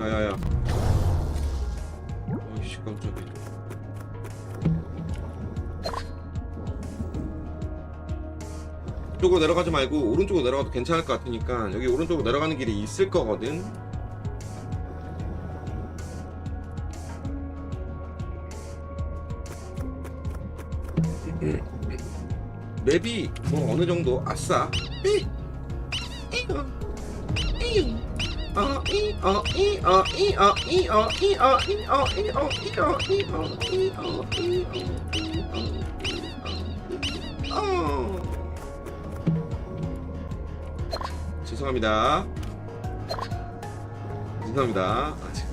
야야야. 어이씨 깜짝이야. 이쪽으로 내려가지 말고 오른쪽으로 내려가도 괜찮을 것 같으니까 여기 오른쪽으로 내려가는 길이 있을 거거든. 맵이 뭐 어느 정도 아싸? 삐! 이거 이 어, 이, 죄송합니다. 죄송합니다. 아,